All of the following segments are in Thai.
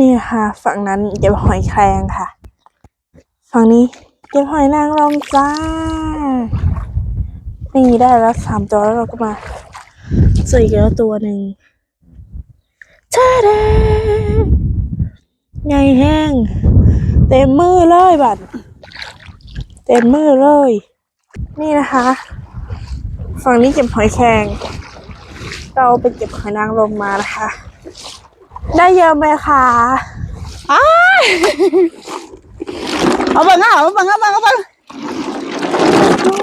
นี่ค่ะ ฝั่งนั้นเก็บหอยแครงค่ะ ฝั่งนี้เก็บหอยนางรมจ้า นี่ได้แล้วสามตัวแล้วเราก็มาเจออีกแล้วตัวหนึ่งช้าดาไงแห้ง เต็มมือเลยบัดเต็มมือเลย นี่นะคะ ฝั่งนี้เก็บหอยแครง เราไปเก็บหอยนางรมมานะคะ ได้เยอะไหมคะเอาเบิ่งอะเอาเบิ่งเอาเบิ่งเอาเบิ่ง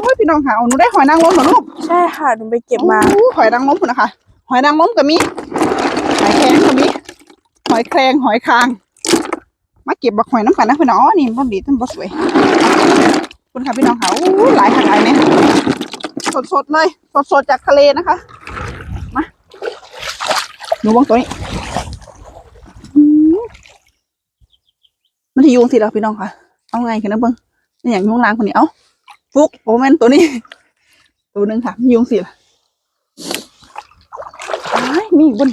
โอ้ยพี่น้องค่ะเอาหนูได้หอยนางรมเหรอลูกใช่ค่ะหนูไปเก็บมา โอ้หอยนางรมพุ่นนะคะ หอยนางรมก็มี หอยแครงก็มี หอยแครงหอยคาง มาเก็บบักหอยน้ำกันนะพี่น้องอ๋อนี่มันดีต้นบ่สวยขอบคุณค่ะพี่น้องค่ะโอ้หลายค่ะหลายเนี่ยสดๆเลย สดๆจากทะเลนะคะ มาหนูวางตัวนี้อืม มันที่ยุงสิแล้วพี่น้องค่ะ เอาไงกันนะเบิ้งนี่อย่างยุงล้างคนนี้ เอ้าฟุกโอ้แมนตัวนี้ ตัวหนึ่งค่ะยุงสิละอ้มีอีกบน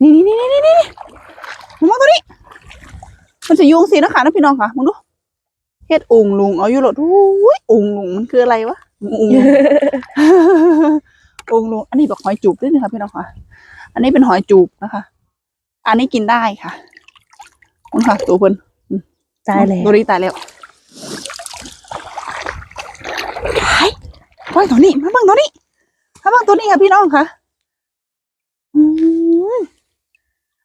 นี่นี่นี่นี่นี่นี่มึงมองตัวนี้ มันจะยุงสินะคะนะพี่น้องค่ะมึงดูเฮ็ดอุงลุงเอาอยู่หลดอุ้ยองลุงมันคืออะไรวะอุงลุงองลุงอันนี้แบบหอยจูบด้วยนะคะพี่น้องค่ะ อันนี้เป็นหอยจูบนะคะ อันนี้กินได้ค่ะคุณค่ะตัวเพิ่น ตายแล้วตัวนี้ตายแล้วไอ้ไว้ตัวนี้มาเบิ่งตัวนี้มาเบิ่งตัวนี้ค่ะพี่น้องค่ะอืม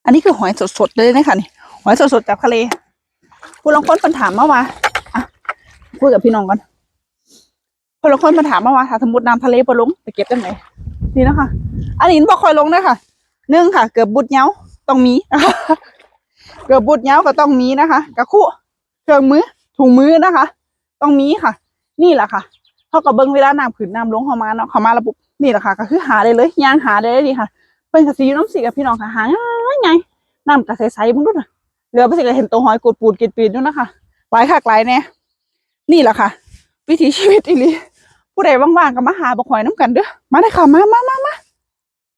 อันนี้คือหอยสดๆเลยนะคะนี่หอยสดๆจากทะเลผู้ลางคนเพิ่นถามมาว่าอะคุยกับพี่น้องก่อนผู้ลางคนเพิ่นถามมาว่าถ้าสมมติน้ำทะเลบ่ลงไปเก็บได้ไหนนี่นะคะ อันนี้บ่ค่อยลงนะคะหนึ่งค่ะ เกือบบุดเหงาต้องมีเกือบบุดเหงาก็ต้องมีนะคะกระคู่ เครื่องมือถุงมือนะคะ ต้องมีค่ะ นี่แหละค่ะเขากับเบิ้งเวลาน้ำขึ้นน้ำลงเข้ามาเนาะเข้ามาระบบนี่แหละค่ะ ก็คือหาได้เลยยางหาได้เลยดีค่ะเป็นกระสีน้ำสีกับพี่น้องค่ะหาง่ายไงน้ำกระใสๆมึงดูนะเหลือไปสิก็เห็นตัวหอยกดปูดกินปีนด้วยนะคะหลายค่ะหลายแน่นี่แหละค่ะ วิถีชีวิตอีลีผู้ใดว่างๆก็มาหาบกหอยน้ำกันเด้อมาเลยค่ะมามามามา